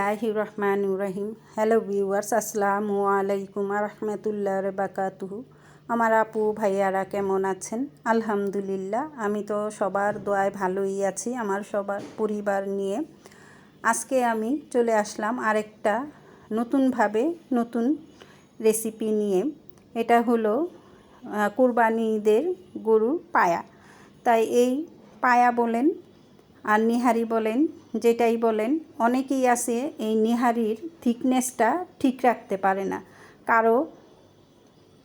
বিসমিল্লাহি রহমান রহিম hello viewers আসসালামু আলাইকুম রহমতুল্লাহ বাকাতুহু আমার আপু, ভাইয়ারা কেমন আছেন? আলহামদুলিল্লাহ, আমি তো সবার দোয়ায় ভালোই আছি, আমার সবার পরিবার নিয়ে। আজকে আমি চলে আসলাম আরেকটা নতুনভাবে নতুন রেসিপি নিয়ে। এটা হলো কুরবানিদের গরুর পায়া। তাই এই পায়া বলেন আর নিহারি বলেন, যেটাই বলেন, অনেকেই আছে এই নিহারির থিকনেসটা ঠিক রাখতে পারে না। কারও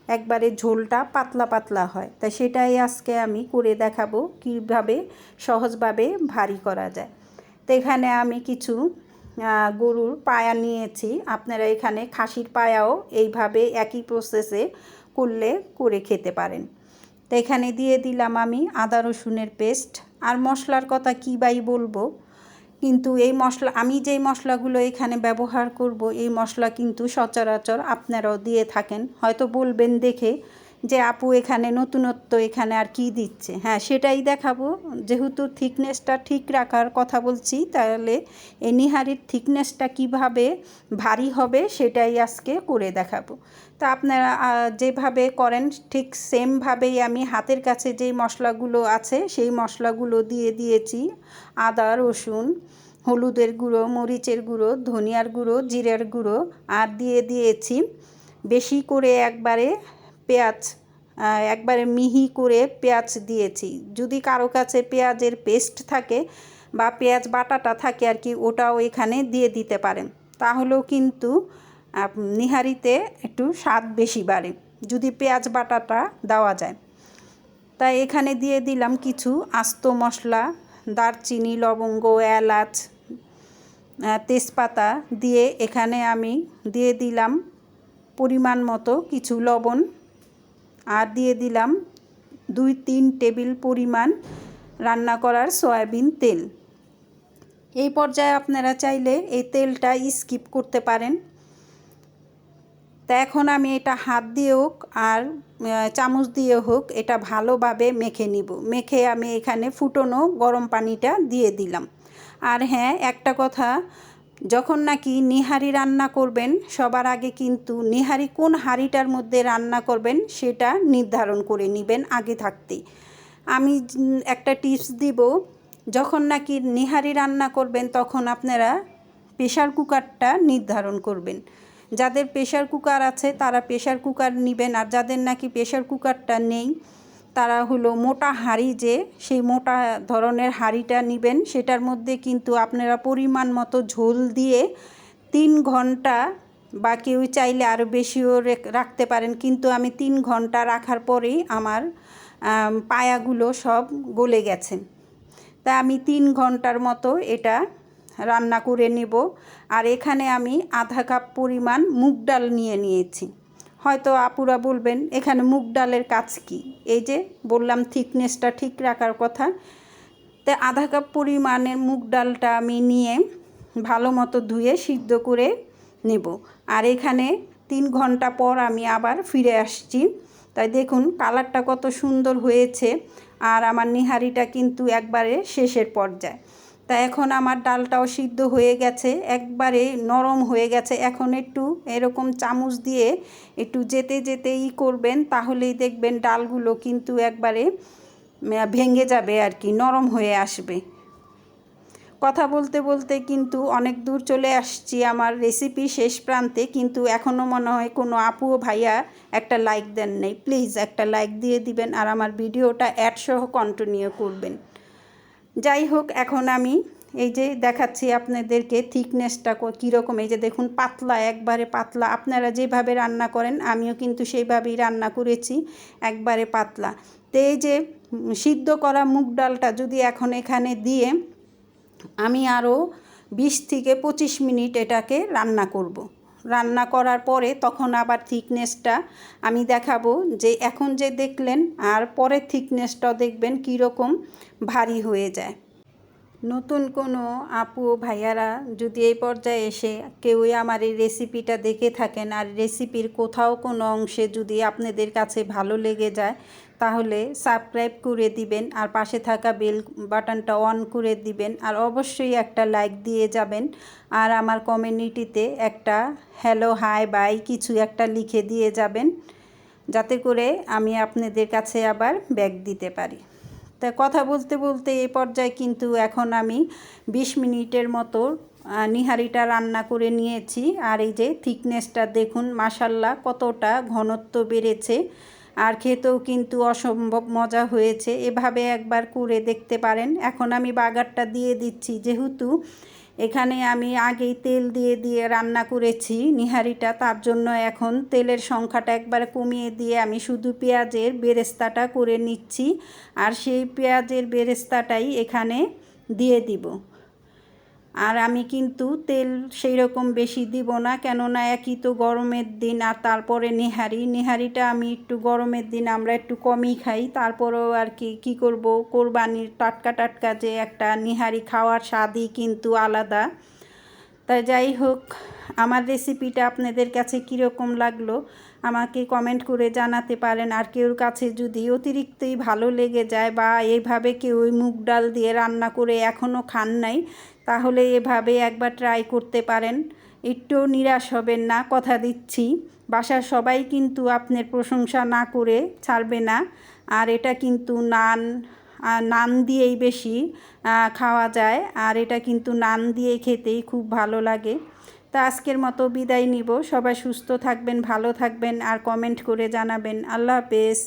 একবারে ঝোলটা পাতলা পাতলা হয়। তাই সেটাই আজকে আমি করে দেখাবো কীভাবে সহজভাবে ভারী করা যায়। তো এখানে আমি কিছু গরুর পায়া নিয়েছি। আপনারা এখানে খাসির পায়াও এইভাবে একই প্রসেসে করলে করে খেতে পারেন। তো এখানে দিয়ে দিলাম আমি আদা রসুনের পেস্ট আর মশলার কথা কী বাই বলব? কিন্তু এই মশলা, আমি যেই মশলাগুলো এখানে ব্যবহার করব, এই মশলা কিন্তু সচরাচর আপনারাও দিয়ে থাকেন। হয়তো বলবেন দেখে যে আপু এখানে নতুনত্ব এখানে আর কি দিচ্ছে? হ্যাঁ সেটাই দেখাবো। যেহেতু থিকনেসটা ঠিক রাখার কথা বলছি, তাহলে এই নিহারির থিকনেসটা কীভাবে ভারী হবে সেটাই আজকে করে দেখাবো। তা আপনারা যেভাবে করেন, ঠিক সেমভাবেই আমি হাতের কাছে যেই মশলাগুলো আছে, সেই মশলাগুলো দিয়ে দিয়েছি। আদা, রসুন, হলুদের গুঁড়ো, মরিচের গুঁড়ো, ধনিয়ার গুঁড়ো, জিরের গুঁড়ো, আর দিয়ে দিয়েছি। বেশি করে একবারে পেঁয়াজ একবারে মিহি করে পেঁয়াজ দিয়েছি। যদি কারও কাছে পেঁয়াজের পেস্ট থাকে বা পেঁয়াজ বাটাটা থাকে আর কি, ওটাও এখানে দিয়ে দিতে পারেন। তাহলেও কিন্তু নিহারিতে একটু স্বাদ বেশি বাড়ে, যদি পেঁয়াজ বাটাটা দেওয়া যায়। তাই এখানে দিয়ে দিলাম কিছু আস্ত মশলা, দারচিনি, লবঙ্গ, এলাচ তেজপাতা দিয়ে এখানে আমি দিয়ে দিলাম পরিমাণ মতো কিছু লবণ। আর দিয়ে দিলাম দুই তিন টেবিল পরিমাণ রান্না করার সয়াবিন তেল। এই পর্যায়ে আপনারা চাইলে এই তেলটা স্কিপ করতে পারেন। তা এখন আমি এটা হাত দিয়ে হোক আর চামচ দিয়ে হোক এটা ভালোভাবে মেখে নিব। মেখে আমি এখানে ফুটনো গরম পানিটা দিয়ে দিলাম। আর হ্যাঁ একটা কথা যখন নাকি নিহারি রান্না করবেন, সবার আগে কিন্তু নিহারি কোন হাঁড়িটার মধ্যে রান্না করবেন সেটা নির্ধারণ করে নেবেন আগে থাকতেই। আমি একটা টিপস দিব, যখন নাকি নিহারি রান্না করবেন তখন আপনারা প্রেশার কুকারটা নির্ধারণ করবেন। যাদের প্রেশার কুকার আছে তারা প্রেশার কুকার নেবেন আর যাদের নাকি প্রেশার কুকারটা নেই তারা হলো মোটা হাঁড়ি যে, সেই মোটা ধরনের হাঁড়িটা নেবেন। সেটার মধ্যে কিন্তু আপনারা পরিমাণ মতো ঝোল দিয়ে তিন ঘণ্টা বা কেউ চাইলে আরও বেশিও রেখ- রাখতে পারেন। কিন্তু আমি তিন ঘণ্টা রাখার পরেই আমার পায়াগুলো সব গলে গেছে। তা আমি তিন ঘণ্টার মতো এটা রান্না করে নেব। আর এখানে আমি আধা কাপ পরিমাণ মুগ ডাল নিয়ে নিয়েছি। হয়তো আপুরা বলবেন, এখানে মুগ ডালের কাজ কি? এই যে বললাম, থিকনেসটা ঠিক রাখার কথা। তো আধা কাপ পরিমাণের মুগ ডালটা আমি নিয়ে ভালো মতো ধুয়ে সিদ্ধ করে নেব। আর এখানে তিন ঘণ্টা পর আমি আবার ফিরে আসছি। তাই দেখুন, কালারটা কত সুন্দর হয়েছে। আর আমার নিহারিটা কিন্তু একবারে শেষের পর্যায়ে। তা এখন আমার ডালটাও সিদ্ধ হয়ে গেছে, একবারে নরম হয়ে গেছে। এখন একটু এরকম চামচ দিয়ে একটু যেতে যেতে ই করবেন, তাহলেই দেখবেন ডালগুলো কিন্তু একবারে ভেঙে যাবে আর কি, নরম হয়ে আসবে। কথা বলতে বলতে কিন্তু অনেক দূর চলে আসছি আমার রেসিপি শেষ প্রান্তে, কিন্তু এখনও মনে হয় কোনো আপু ভাইয়া একটা লাইক দেন নেই। প্লিজ একটা লাইক দিয়ে দিবেন আর আমার ভিডিওটা অ্যাডসহ কন্টিনিউ করবেন। যাই হোক, এখন আমি এই যে দেখাচ্ছি আপনাদেরকে থিকনেসটা কীরকম। এই যে দেখুন, পাতলা, একবারে পাতলা। আপনারা যেভাবে রান্না করেন, আমিও কিন্তু সেইভাবেই রান্না করেছি, একবারে পাতলা। তো এই যে সিদ্ধ করা মুগ ডালটা যদি এখন এখানে দিয়ে আমি আরও বিশ থেকে পঁচিশ মিনিট এটাকে রান্না করব। রান্না করার পরে তখন আবার থিকনেসটা আমি দেখাবো যে এখন যে দেখলেন আর পরের থিকনেসটাও দেখবেন কীরকম ভারী হয়ে যায়। নতুন কোনো আপু ভাইয়ারা যদি এই পর্যায়ে এসে কেউই আমার এই রেসিপিটা দেখে থাকেন আর রেসিপির কোথাও কোনো অংশে যদি আপনাদের কাছে ভালো লেগে যায় তাহলে সাবস্ক্রাইব করে দিবেন আর পাশে থাকা বেল বাটনটা অন করে দিবেন আর অবশ্যই একটা লাইক দিয়ে যাবেন আর আমার কমিউনিটিতে একটা হ্যালো, হাই, বাই কিছু একটা লিখে দিয়ে যাবেন যাতে করে আমি আপনাদের কাছে আবার ব্যাগ দিতে পারি। তা কথা বলতে বলতে এই পর্যায়ে কিন্তু এখন আমি বিশ মিনিটের মতো নিহারিটা রান্না করে নিয়েছি আর এই যে থিকনেসটা দেখুন মাসাল্লাহ কতটা ঘনত্ব বেড়েছে। আর খেতেও কিন্তু অসম্ভব মজা হয়েছে। এভাবে একবার করে দেখতে পারেন। এখন আমি বাগারটা দিয়ে দিচ্ছি। যেহেতু এখানে আমি আগেই তেল দিয়ে দিয়ে রান্না করেছি নিহারিটা, তার জন্য এখন তেলের সংখ্যাটা একবার কমিয়ে দিয়ে আমি শুধু পেঁয়াজের বেরেস্তাটা করে নিচ্ছি। আর সেই পেঁয়াজের বেরেস্তাটাই এখানে দিয়ে দিব। আর আমি কিন্তু তেল সেই রকম বেশি দিব না, কেননা একই তো গরমের দিন আর তারপরে নেহারি। নেহারিটা আমি একটু গরমের দিন আমরা একটু কমই খাই, তারপরেও আর কি, কী করব? কোরবানির টাটকা টাটকা যে একটা নিহারি খাওয়ার স্বাদই কিন্তু আলাদা। তাই যাই হোক, আমার রেসিপিটা আপনাদের কাছে কীরকম লাগল আমাকে কমেন্ট করে জানাতে পারেন। আর কেউর কাছে যদি অতিরিক্তই ভালো লেগে যায় বা এইভাবে কেউ ওই মুগ ডাল দিয়ে রান্না করে এখনও খান নাই তাহলে এভাবে একবার ট্রাই করতে পারেন। একটু নিরাশ হবেন না, কথা দিচ্ছি। বাসার সবাই কিন্তু আপনার প্রশংসা না করে ছাড়বে না। আর এটা কিন্তু নান নান দিয়েই বেশি খাওয়া যায়। আর এটা কিন্তু নান দিয়ে খেতেই খুব ভালো লাগে। তা আজকের মতো বিদায় নিব। সবাই সুস্থ থাকবেন, ভালো থাকবেন, আর কমেন্ট করে জানাবেন। আল্লাহ হাফেজ।